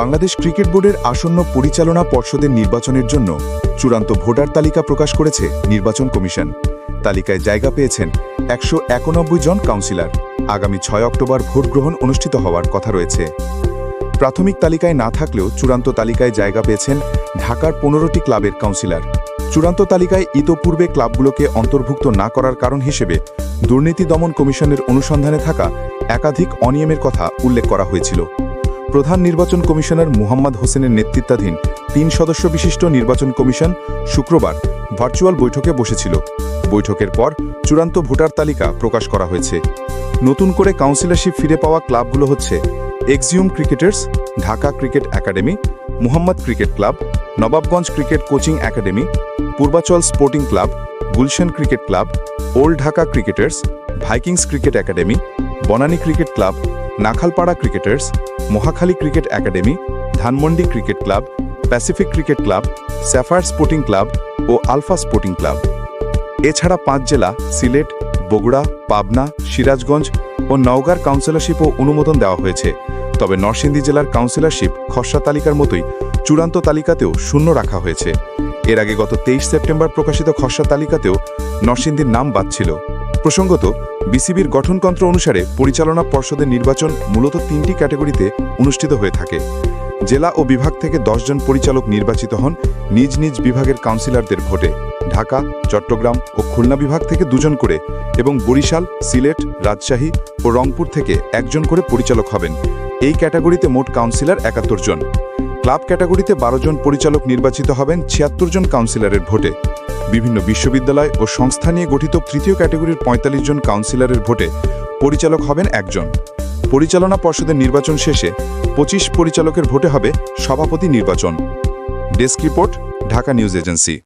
Bangladesh cricket বোর্ডের আসন্ন পরিচালনা পর্ষদের নির্বাচনের জন্য চূড়ান্ত ভোটার তালিকা প্রকাশ করেছে নির্বাচন কমিশন। তালিকায় জায়গা পেয়েছেন একশো একানব্বই জন কাউন্সিলর। আগামী ছয় অক্টোবর ভোট গ্রহণ অনুষ্ঠিত হওয়ার কথা রয়েছে। প্রাথমিক তালিকায় না থাকলেও চূড়ান্ত তালিকায় জায়গা পেয়েছেন ঢাকার পনেরোটি ক্লাবের কাউন্সিলর। চূড়ান্ত তালিকায় ইতোপূর্বে ক্লাবগুলোকে অন্তর্ভুক্ত না করার কারণ হিসেবে দুর্নীতি দমন কমিশনের অনুসন্ধানে থাকা একাধিক অনিয়মের কথা উল্লেখ করা হয়েছিল। প্রধান নির্বাচন কমিশনার মুহাম্মদ হোসেনের নেতৃত্বাধীন তিন সদস্য বিশিষ্ট নির্বাচন কমিশন শুক্রবার ভার্চুয়াল বৈঠকে বসেছিল। বৈঠকের পর চূড়ান্ত ভোটার তালিকা প্রকাশ করা হয়েছে। নতুন করে কাউন্সিলরশিপ ফিরে পাওয়া ক্লাবগুলো হচ্ছে Axiom cricketers, Dhaka cricket academy, Muhammad cricket club, Nawabganj cricket coaching academy, Purbachal sporting club, Gulshan cricket club, old Dhaka cricketers, Vikings cricket academy, Banani cricket club Nakhalpara cricketers, Mohakhali cricket academy, Dhanmondi cricket club, Pacific cricket club Sapphire sporting club ও alpha sporting club. এছাড়া পাঁচ জেলা সিলেট, বগুড়া, পাবনা, সিরাজগঞ্জ ও নওগাঁর কাউন্সিলরশিপও অনুমোদন দেওয়া হয়েছে। তবে নরসিংদী জেলার councillorship খসড়া তালিকার মতোই চূড়ান্ত তালিকাতেও শূন্য রাখা হয়েছে। এর আগে গত তেইশ সেপ্টেম্বর প্রকাশিত খসড়া তালিকাতেও নরসিংদীর নাম বাদ ছিল। প্রসঙ্গত বিসিবির গঠনতন্ত্র অনুসারে পরিচালনা পর্ষদের নির্বাচন মূলত তিনটি ক্যাটাগরিতে অনুষ্ঠিত হয়ে থাকে। জেলা ও বিভাগ থেকে জন পরিচালক নির্বাচিত হন নিজ নিজ বিভাগের কাউন্সিলরদের ভোটে। ঢাকা, চট্টগ্রাম ও খুলনা বিভাগ থেকে দুজন করে এবং বরিশাল, সিলেট, রাজশাহী ও রংপুর থেকে একজন করে পরিচালক হবেন। এই ক্যাটাগরিতে মোট কাউন্সিলর একাত্তর জন। ক্লাব ক্যাটাগরিতে বারো জন পরিচালক নির্বাচিত হবেন ছিয়াত্তর জন কাউন্সিলরের ভোটে। বিভিন্ন বিশ্ববিদ্যালয় ও সংস্থা নিয়ে গঠিত তৃতীয় ক্যাটাগরির পঁয়তাল্লিশ জন কাউন্সিলরের ভোটে পরিচালক হবেন একজন। পরিচালনা পর্ষদের নির্বাচন শেষে পঁচিশ পরিচালকের ভোটে হবে সভাপতি নির্বাচন। Desk report, Dhaka news agency.